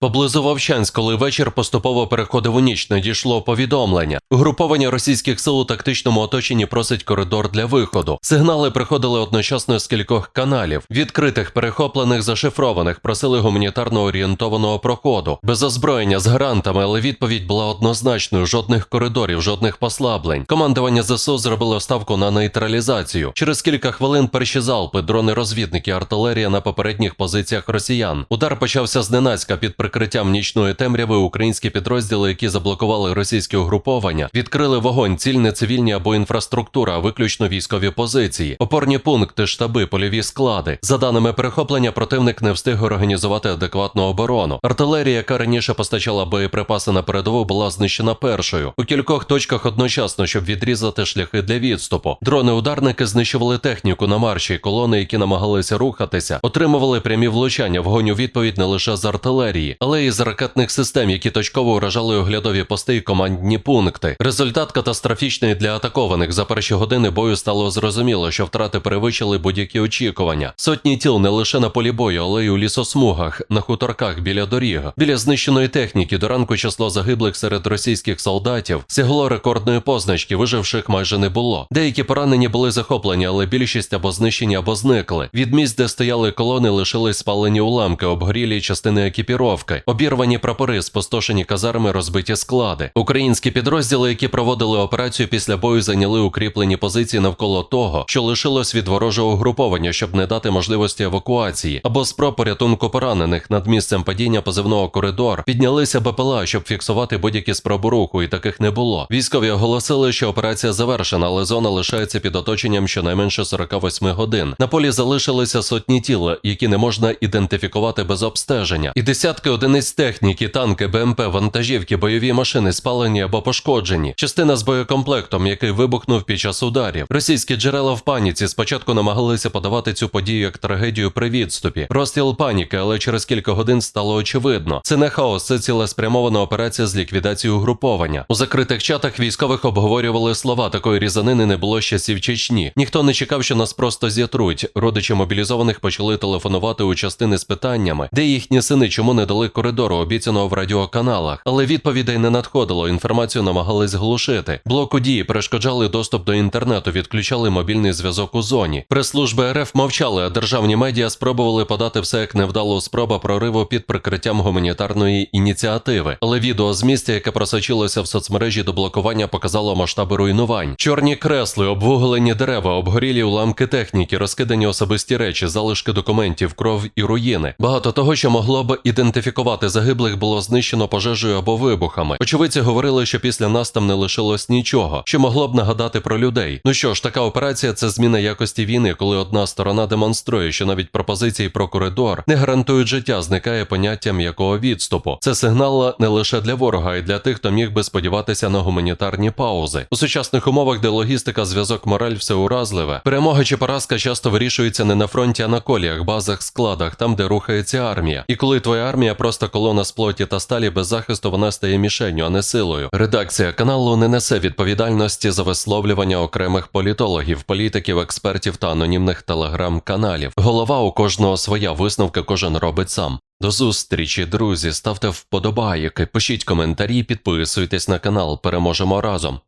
Поблизу Вовчанськ, коли вечір поступово переходив у ніч, надійшло повідомлення. Угруповання російських сил у тактичному оточенні просить коридор для виходу. Сигнали приходили одночасно з кількох каналів, відкритих, перехоплених, зашифрованих, просили гуманітарно орієнтованого проходу, без озброєння з гарантами, але відповідь була однозначною: жодних коридорів, жодних послаблень. Командування ЗСУ зробило ставку на нейтралізацію. Через кілька хвилин перші залпи, дрони розвідники, артилерія на попередніх позиціях росіян. Удар почався зненацька під прикриттям нічної темряви. Українські підрозділи, які заблокували російські угруповання, відкрили вогонь, ціль не цивільні або інфраструктура, виключно військові позиції, опорні пункти, штаби, польові склади. За даними перехоплення, противник не встиг організувати адекватну оборону. Артилерія, яка раніше постачала боєприпаси на передову, була знищена першою у кількох точках одночасно, щоб відрізати шляхи для відступу. Дрони-ударники знищували техніку на марші. Колони, які намагалися рухатися, отримували прямі влучання. Вогонь у відповідь не лише з артилерії, але й з ракетних систем, які точково уражали оглядові пости і командні пункти. Результат катастрофічний для атакованих. За перші години бою стало зрозуміло, що втрати перевищили будь-які очікування. Сотні тіл не лише на полі бою, але й у лісосмугах, на хуторках біля доріг. Біля знищеної техніки до ранку число загиблих серед російських солдатів сягло рекордної позначки, виживших майже не було. Деякі поранені були захоплені, але більшість або знищені, або зникли. Від місць, де стояли колони, лишились спалені уламки, обгорілі частини екіпіровки, обірвані прапори, спустошені казарми, розбиті склади. Українські підрозділи, які проводили операцію після бою, зайняли укріплені позиції навколо того, що лишилось від ворожого угруповання, щоб не дати можливості евакуації або спроб порятунку поранених над місцем падіння позивного коридор. Піднялися БПЛА, щоб фіксувати будь-які спроби руху, і таких не було. Військові оголосили, що операція завершена, але зона лишається під оточенням щонайменше 48 годин. На полі залишилися сотні тіл, які не можна ідентифікувати без обстеження, і десятки одиниць техніки, танки, БМП, вантажівки, бойові машини спалені або пошкоджені. Частина з боєкомплектом, який вибухнув під час ударів. Російські джерела в паніці спочатку намагалися подавати цю подію як трагедію при відступі. Розстріл паніки, але через кілька годин стало очевидно. Це не хаос, це цілеспрямована операція з ліквідації угруповання. У закритих чатах військових обговорювали слова. Такої різанини не було з часів Чечні. Ніхто не чекав, що нас просто з'ятруть. Родичі мобілізованих почали телефонувати у частини з питаннями, де їхні сини чому не дали коридору, обіцяного в радіоканалах. Але відповідей не надходило. Інформацію намагались глушити. Блоку дії перешкоджали доступ до інтернету, відключали мобільний зв'язок у зоні. Прес-служби РФ мовчали, а державні медіа спробували подати все як невдалу спроба прориву під прикриттям гуманітарної ініціативи. Але відео з місця, яке просочилося в соцмережі до блокування, показало масштаби руйнувань. Чорні кресли, обвуглені дерева, обгорілі уламки техніки, розкидані особисті речі, залишки документів, кров і руїни. Багато того, що могло б ідентифікувати загиблих, було знищено пожежею або вибухами. Очевидці говорили, що після нас там не лишилось нічого, що могло б нагадати про людей. Ну що ж, така операція це зміна якості війни, коли одна сторона демонструє, що навіть пропозиції про коридор не гарантують життя, зникає поняття м'якого відступу. Це сигнал не лише для ворога, а й для тих, хто міг би сподіватися на гуманітарні паузи. У сучасних умовах, де логістика, зв'язок, мораль все уразливе. Перемога чи поразка часто вирішується не на фронті, а на коліях, базах, складах, там, де рухається армія. І коли твоя армія просто колона з плоті та сталі без захисту, вона стає мішенню, а не силою. Редакція каналу не несе відповідальності за висловлювання окремих політологів, політиків, експертів та анонімних телеграм-каналів. Голова у кожного своя висновки кожен робить сам. До зустрічі, друзі. Ставте вподобайки, пишіть коментарі, підписуйтесь на канал. Переможемо разом.